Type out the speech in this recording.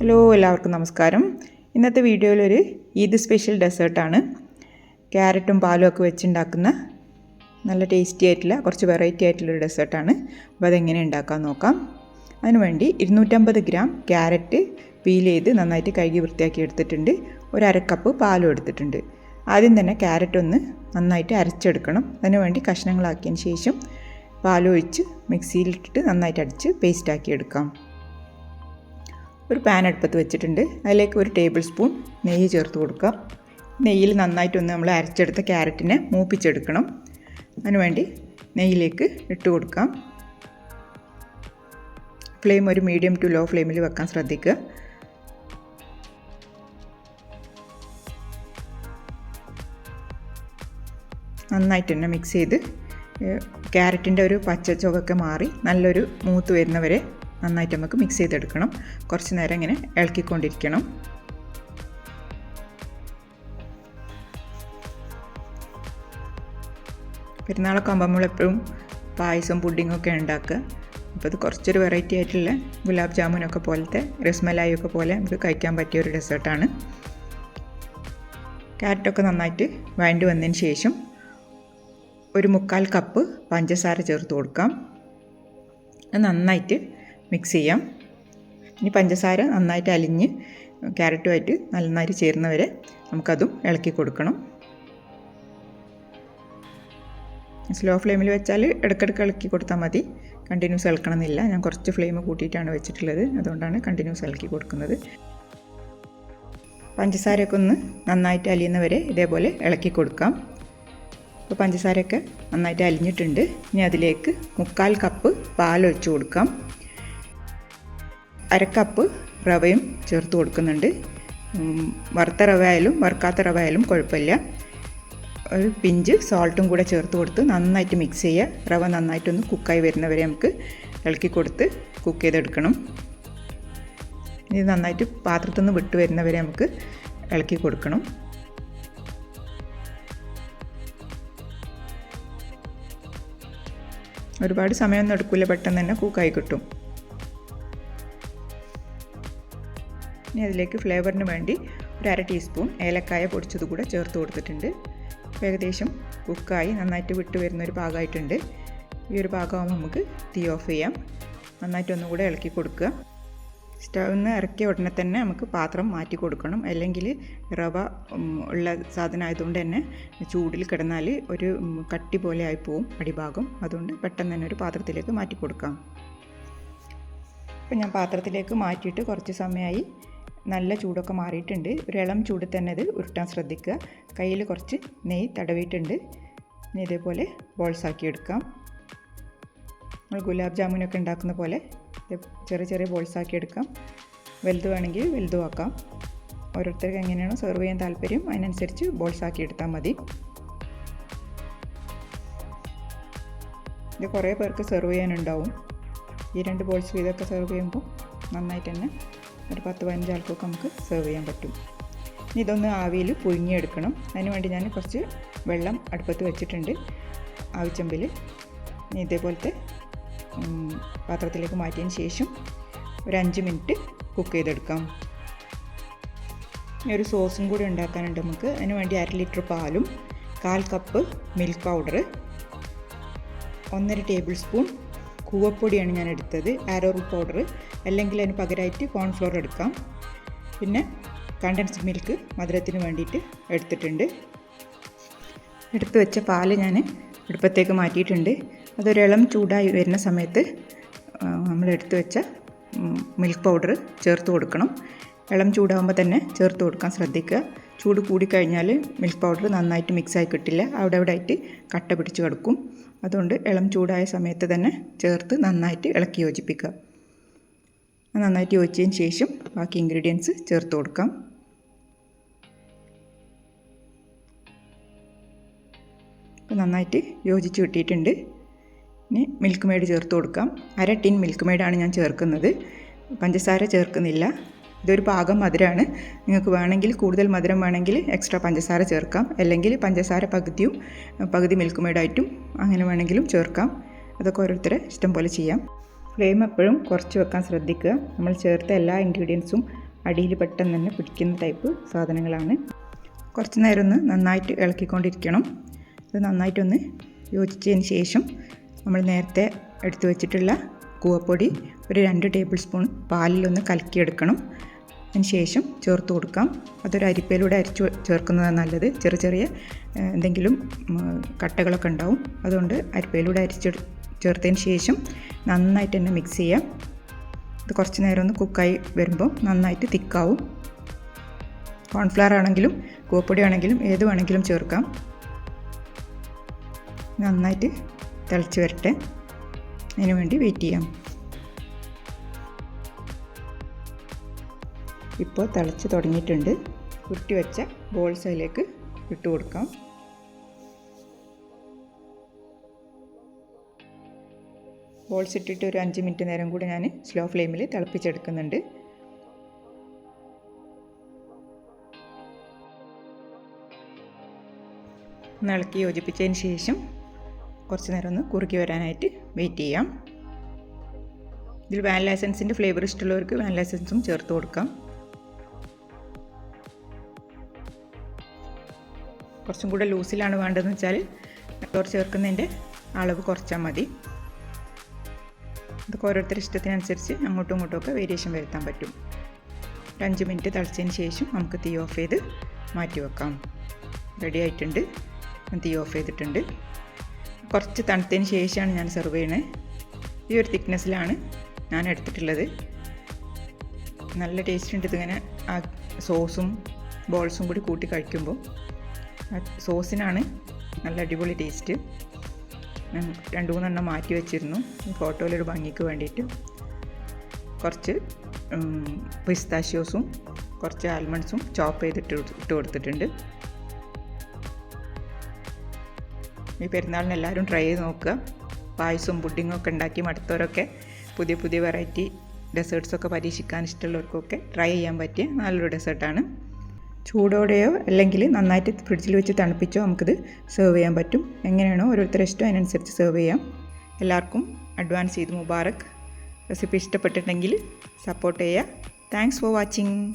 Hello എല്ലാവർക്കും നമസ്കാരം. ഇന്നത്തെ വീഡിയോയിൽ ഒരു ഈദ് സ്പെഷ്യൽ ഡെസേർട്ടാണ്. ക്യാരറ്റും പാലും ഒക്കെ വെച്ചുണ്ടാക്കുന്ന നല്ല ടേസ്റ്റി ആയിട്ടുള്ള കുറച്ച് വെറൈറ്റി ആയിട്ടുള്ളൊരു ഡെസേർട്ടാണ്. അപ്പോൾ അതെങ്ങനെ ഉണ്ടാക്കാൻ നോക്കാം. അതിനുവേണ്ടി ഇരുന്നൂറ്റമ്പത് ഗ്രാം ക്യാരറ്റ് പീൽ ചെയ്ത് നന്നായിട്ട് കഴുകി വൃത്തിയാക്കി എടുത്തിട്ടുണ്ട്. ഒരു അര കപ്പ് പാലും എടുത്തിട്ടുണ്ട്. ആദ്യം തന്നെ ക്യാരറ്റ് ഒന്ന് നന്നായിട്ട് അരച്ചെടുക്കണം. അതിനുവേണ്ടി കഷ്ണങ്ങളാക്കിയതിന് ശേഷം പാലൊഴിച്ച് മിക്സിയിലിട്ടിട്ട് നന്നായിട്ട് അടിച്ച് പേസ്റ്റാക്കി എടുക്കാം. ഒരു പാൻ അടുപ്പത്ത് വെച്ചിട്ടുണ്ട്. അതിലേക്ക് ഒരു ടേബിൾ സ്പൂൺ നെയ്യ് ചേർത്ത് കൊടുക്കാം. നെയ്യിൽ നന്നായിട്ടൊന്ന് നമ്മൾ അരച്ചെടുത്ത ക്യാരറ്റിനെ മൂപ്പിച്ചെടുക്കണം. അതിനുവേണ്ടി നെയ്യിലേക്ക് ഇട്ട് കൊടുക്കാം. ഫ്ലെയിം ഒരു മീഡിയം ടു ലോ ഫ്ലെയിമിൽ വെക്കാൻ ശ്രദ്ധിക്കുക. നന്നായിട്ട് തന്നെ മിക്സ് ചെയ്ത് ക്യാരറ്റിന്റെ ഒരു പച്ച ചുവക്കെ മാറി നല്ലൊരു മൂത്ത് വരുന്നവരെ നന്നായിട്ട് നമുക്ക് മിക്സ് ചെയ്തെടുക്കണം. കുറച്ച് നേരം ഇങ്ങനെ ഇളക്കിക്കൊണ്ടിരിക്കണം. പെരുന്നാളൊക്കെ ആകുമ്പോൾ നമ്മളെപ്പോഴും പായസം പുഡിങ്ങൊക്കെ ഉണ്ടാക്കുക. അപ്പോൾ ഇത് കുറച്ചൊരു വെറൈറ്റി ആയിട്ടുള്ള ഗുലാബ് ജാമുനൊക്കെ പോലത്തെ രസ്മലായി ഒക്കെ പോലെ നമുക്ക് കഴിക്കാൻ പറ്റിയ ഒരു ഡെസേർട്ടാണ് ക്യാരറ്റൊക്കെ നന്നായിട്ട് വഴണ്ടി വന്നതിന് ശേഷം ഒരു മുക്കാൽ കപ്പ് പഞ്ചസാര ചേർത്ത് കൊടുക്കാം. നന്നായിട്ട് മിക്സ് ചെയ്യാം. ഇനി പഞ്ചസാര നന്നായിട്ട് അലിഞ്ഞ് ക്യാരറ്റുമായിട്ട് നന്നായിട്ട് ചേരുന്നവരെ നമുക്കതും ഇളക്കി കൊടുക്കണം. സ്ലോ ഫ്ലെയിമിൽ വെച്ചാൽ ഇടയ്ക്കിടയ്ക്ക് ഇളക്കി കൊടുത്താൽ മതി. കണ്ടിന്യൂസ് ഇളക്കണമെന്നില്ല. ഞാൻ കുറച്ച് ഫ്ലെയിം കൂട്ടിയിട്ടാണ് വെച്ചിട്ടുള്ളത്. അതുകൊണ്ടാണ് കണ്ടിന്യൂസ് ഇളക്കി കൊടുക്കുന്നത്. പഞ്ചസാരയൊക്കെ ഒന്ന് നന്നായിട്ട് അലിയുന്നവരെ ഇതേപോലെ ഇളക്കി കൊടുക്കാം. അപ്പോൾ പഞ്ചസാരയൊക്കെ നന്നായിട്ട് അലിഞ്ഞിട്ടുണ്ട്. ഇനി അതിലേക്ക് മുക്കാൽ കപ്പ് പാലൊഴിച്ച് കൊടുക്കാം. അരക്കപ്പ് റവയും ചേർത്ത് കൊടുക്കുന്നുണ്ട്. വറുത്ത റവ ആയാലും വറുക്കാത്ത റവ ആയാലും കുഴപ്പമില്ല. ഒരു പിഞ്ച് സോൾട്ടും കൂടെ ചേർത്ത് കൊടുത്ത് നന്നായിട്ട് മിക്സ് ചെയ്യുക. റവ നന്നായിട്ടൊന്ന് കുക്കായി വരുന്നവരെ നമുക്ക് ഇളക്കി കൊടുത്ത് കുക്ക് ചെയ്തെടുക്കണം. ഇത് നന്നായിട്ട് പാത്രത്തിൽ നിന്ന് വിട്ട് വരുന്നവരെ നമുക്ക് ഇളക്കി കൊടുക്കണം. ഒരുപാട് സമയമൊന്നും എടുക്കില്ല പെട്ടെന്ന് തന്നെ കുക്കായി കിട്ടും. ഇനി അതിലേക്ക് ഫ്ലേവറിന് വേണ്ടി ഒരു അര ടീസ്പൂൺ ഏലക്കായ പൊടിച്ചത് കൂടെ ചേർത്ത് കൊടുത്തിട്ടുണ്ട്. ഏകദേശം കുക്കായി നന്നായിട്ട് വിട്ട് വരുന്ന ഒരു പാകമായിട്ടുണ്ട്. ഈ ഒരു പാകമാകുമ്പോൾ നമുക്ക് തീ ഓഫ് ചെയ്യാം. നന്നായിട്ട് ഒന്നുകൂടെ ഇളക്കി കൊടുക്കുക. സ്റ്റൗവിൽ നിന്ന് ഇറക്കിയ ഉടനെ തന്നെ നമുക്ക് പാത്രം മാറ്റി കൊടുക്കണം. അല്ലെങ്കിൽ റവ ഉള്ള സാധനം ആയതുകൊണ്ട് തന്നെ ചൂടിൽ കിടന്നാൽ ഒരു കട്ടി പോലെ ആയി അടിഭാഗം. അതുകൊണ്ട് പെട്ടെന്ന് തന്നെ ഒരു പാത്രത്തിലേക്ക് മാറ്റി കൊടുക്കാം. ഇപ്പം ഞാൻ പാത്രത്തിലേക്ക് മാറ്റിയിട്ട് കുറച്ച് സമയമായി നല്ല ചൂടൊക്കെ മാറിയിട്ടുണ്ട്. ഒരു ഇളം ചൂട് തന്നെ അത് ഉരുട്ടാൻ ശ്രദ്ധിക്കുക. കയ്യിൽ കുറച്ച് നെയ്യ് തടവിയിട്ടുണ്ട്. ഇനി ഇതേപോലെ ബോൾസാക്കി എടുക്കാം. നമ്മൾ ഗുലാബ് ജാമുനൊക്കെ ഉണ്ടാക്കുന്ന പോലെ ചെറിയ ചെറിയ ബോൾസ് ആക്കി എടുക്കാം. വലുത് വേണമെങ്കിൽ വലുതും ആക്കാം. ഓരോരുത്തർക്ക് എങ്ങനെയാണോ സെർവ് ചെയ്യാൻ താല്പര്യം അതിനനുസരിച്ച് ബോൾസാക്കി എടുത്താൽ മതി. ഇത് കുറേ പേർക്ക് സെർവ് ചെയ്യാനുണ്ടാവും. ഈ രണ്ട് ബോൾസ് വീതമൊക്കെ സെർവ് ചെയ്യുമ്പോൾ നന്നായിട്ട് തന്നെ ഒരു പത്ത് പതിനഞ്ച് ആൾക്കൊക്കെ നമുക്ക് സെർവ് ചെയ്യാൻ പറ്റും. ഇനി ഇതൊന്ന് ആവിയിൽ പുഴുങ്ങിയെടുക്കണം. അതിന് വേണ്ടി ഞാൻ കുറച്ച് വെള്ളം അടുപ്പത്ത് വെച്ചിട്ടുണ്ട്. ആവിച്ചമ്പിൽ ഇനി ഇതേപോലത്തെ പാത്രത്തിലേക്ക് മാറ്റിയതിന് ശേഷം ഒരു അഞ്ച് മിനിറ്റ് കുക്ക് ചെയ്തെടുക്കാം. ഇനി ഒരു സോസും കൂടി ഉണ്ടാക്കാനുണ്ട് നമുക്ക്. അതിന് വേണ്ടി അര ലിറ്റർ പാലും കാൽ കപ്പ് മിൽക്ക് പൗഡർ ഒന്നര ടേബിൾ സ്പൂൺ കൂവപ്പൊടിയാണ് ഞാൻ എടുത്തത്. ആരോറൂട്ട് പൗഡർ അല്ലെങ്കിൽ അതിന് പകരമായിട്ട് കോൺഫ്ലോർ എടുക്കാം. പിന്നെ കണ്ടൻസ്ഡ് മിൽക്ക് മധുരത്തിന് വേണ്ടിയിട്ട് എടുത്തിട്ടുണ്ട്. എടുത്തു വെച്ച പാൽ ഞാൻ അടുപ്പത്തേക്ക് മാറ്റിയിട്ടുണ്ട്. അതൊരു ഇളം ചൂടായി വരുന്ന സമയത്ത് നമ്മൾ എടുത്തു വെച്ച മിൽക്ക് പൗഡർ ചേർത്ത് കൊടുക്കണം. ഇളം ചൂടാകുമ്പോൾ തന്നെ ചേർത്ത് കൊടുക്കാൻ ശ്രദ്ധിക്കുക. ചൂട് കൂടിക്കഴിഞ്ഞാൽ മിൽക്ക് പൗഡർ നന്നായിട്ട് മിക്സായി കിട്ടില്ല. അവിടെ അവിടെ ആയിട്ട് കട്ട പിടിച്ച് കിടക്കും. അതുകൊണ്ട് ഇളം ചൂടായ സമയത്ത് തന്നെ ചേർത്ത് നന്നായിട്ട് ഇളക്കി യോജിപ്പിക്കുക. നന്നായിട്ട് യോജിച്ചതിന് ശേഷം ബാക്കി ഇൻഗ്രീഡിയൻസ് ചേർത്ത് കൊടുക്കാം. നന്നായിട്ട് യോജിച്ച് കിട്ടിയിട്ടുണ്ട്. ഇനി മിൽക്ക് മെയ്ഡ് ചേർത്ത് കൊടുക്കാം. അര ടിൻ മിൽക്ക് മെയ്ഡാണ് ഞാൻ ചേർക്കുന്നത്. പഞ്ചസാര ചേർക്കുന്നില്ല. ഇതൊരു പാകം മധുരമാണ് നിങ്ങൾക്ക് വേണമെങ്കിൽ കൂടുതൽ മധുരം വേണമെങ്കിൽ എക്സ്ട്രാ പഞ്ചസാര ചേർക്കാം. അല്ലെങ്കിൽ പഞ്ചസാര പകുതിയും പകുതി മിൽക്ക് മെയ്ഡായിട്ടും അങ്ങനെ വേണമെങ്കിലും ചേർക്കാം. അതൊക്കെ ഓരോരുത്തരെ ഇഷ്ടം പോലെ ചെയ്യാം. ഫ്ലെയിം എപ്പോഴും കുറച്ച് വെക്കാൻ ശ്രദ്ധിക്കുക. നമ്മൾ ചേർത്ത എല്ലാ ഇൻഗ്രീഡിയൻസും അടിയിൽ പെട്ടെന്ന് തന്നെ പിടിക്കുന്ന ടൈപ്പ് സാധനങ്ങളാണ്. കുറച്ച് നേരം ഒന്ന് നന്നായിട്ട് ഇളക്കിക്കൊണ്ടിരിക്കണം. അത് നന്നായിട്ടൊന്ന് യോജിച്ചതിന് ശേഷം നമ്മൾ നേരത്തെ എടുത്തു വച്ചിട്ടുള്ള കൂവപ്പൊടി ഒരു രണ്ട് ടേബിൾ സ്പൂൺ പാലിലൊന്ന് കലക്കിയെടുക്കണം. അതിന് ശേഷം ചേർത്ത് കൊടുക്കാം. അതൊരു അരിപ്പയിലൂടെ അരിച്ചു ചേർക്കുന്നതാണ് നല്ലത്. ചെറിയ ചെറിയ എന്തെങ്കിലും കട്ടകളൊക്കെ ഉണ്ടാവും. അതുകൊണ്ട് അരിപ്പയിലൂടെ അരിച്ച് ചേർത്തതിന് ശേഷം നന്നായിട്ട് തന്നെ മിക്സ് ചെയ്യാം. ഇത് കുറച്ച് നേരം ഒന്ന് കുക്കായി വരുമ്പോൾ നന്നായിട്ട് തിക്കാവും. കോൺഫ്ലവർ ആണെങ്കിലും കൂവപ്പൊടി ആണെങ്കിലും ഏത് വേണമെങ്കിലും ചേർക്കാം. നന്നായിട്ട് തിളച്ച് വരട്ടെ. അതിന് വേണ്ടി വെയിറ്റ് ചെയ്യാം. ഇപ്പോൾ തിളച്ച് തുടങ്ങിയിട്ടുണ്ട്. കുട്ടി വെച്ച ബോൾസ് അതിലേക്ക് ഇട്ട് കൊടുക്കാം. ബോൾസ് ഇട്ടിട്ട് ഒരു അഞ്ച് മിനിറ്റ് നേരം കൂടി ഞാൻ സ്ലോ ഫ്ലെയിമിൽ തിളപ്പിച്ചെടുക്കുന്നുണ്ട്. ഇളക്കി യോജിപ്പിച്ചതിന് ശേഷം കുറച്ച് നേരം ഒന്ന് കുറുക്കി വരാനായിട്ട് വെയിറ്റ് ചെയ്യാം. ഇതിൽ വാനില എസൻസിന്റെ ഫ്ലേവർ ഇഷ്ടമുള്ളവർക്ക് വാനില എസൻസും ചേർത്ത് കൊടുക്കാം. കുറച്ചും കൂടെ ലൂസിലാണ് വേണ്ടതെന്ന് വെച്ചാൽ ചോറ് ചേർക്കുന്നതിന്റെ അളവ് കുറച്ചാൽ മതി. ഇതൊക്കെ ഓരോരുത്തരുടെ ഇഷ്ടത്തിനനുസരിച്ച് അങ്ങോട്ടും ഇങ്ങോട്ടും ഒക്കെ വേരിയേഷൻ വരുത്താൻ പറ്റും. ഒരു അഞ്ച് മിനിറ്റ് തിളച്ചതിന് ശേഷം നമുക്ക് തീ ഓഫ് ചെയ്ത് മാറ്റി വെക്കാം. റെഡി ആയിട്ടുണ്ട്. തീ ഓഫ് ചെയ്തിട്ടുണ്ട്. കുറച്ച് തണുത്തതിന് ശേഷമാണ് ഞാൻ സെർവ് ചെയ്യണത് ഈ ഒരു തിക്നെസ്സിലാണ് ഞാൻ എടുത്തിട്ടുള്ളത്. നല്ല ടേസ്റ്റ് ഉണ്ട് ഇതിങ്ങനെ. ആ സോസും ബോൾസും കൂടി കൂട്ടി കഴിക്കുമ്പോൾ സോസിനാണ് നല്ല അടിപൊളി ടേസ്റ്റ് ഞാൻ രണ്ട് മൂന്നെണ്ണം മാറ്റി വെച്ചിരുന്നു. ഫോട്ടോയിലൊരു ഭംഗിക്ക് വേണ്ടിയിട്ട്. കുറച്ച് പിസ്താഷ്യോസും കുറച്ച് ആൽമണ്ട്സും ചോപ്പ് ചെയ്തിട്ട് ഇട്ട് കൊടുത്തിട്ടുണ്ട്. ഈ പെരുന്നാളിന് എല്ലാവരും ട്രൈ ചെയ്ത് നോക്കുക. പായസവും പുഡിങ്ങും ഒക്കെ ഉണ്ടാക്കി മടുത്തവരൊക്കെ പുതിയ പുതിയ വെറൈറ്റി ഡെസേർട്ട്സൊക്കെ പരീക്ഷിക്കാൻ ഇഷ്ടമുള്ളവർക്കൊക്കെ ട്രൈ ചെയ്യാൻ പറ്റിയ നല്ലൊരു ഡെസേർട്ടാണ് ചൂടോടെയോ അല്ലെങ്കിൽ നന്നായിട്ട് ഫ്രിഡ്ജിൽ വെച്ച് തണുപ്പിച്ചോ നമുക്കിത് സെർവ് ചെയ്യാൻ പറ്റും. എങ്ങനെയാണോ ഓരോരുത്തരെ ഇഷ്ടം അതിനനുസരിച്ച് സെർവ് ചെയ്യാം. എല്ലാവർക്കും അഡ്വാൻസ് ചെയ്ത് മുബാറക്. റെസിപ്പി ഇഷ്ടപ്പെട്ടിട്ടുണ്ടെങ്കിൽ സപ്പോർട്ട് ചെയ്യുക. Thanks for watching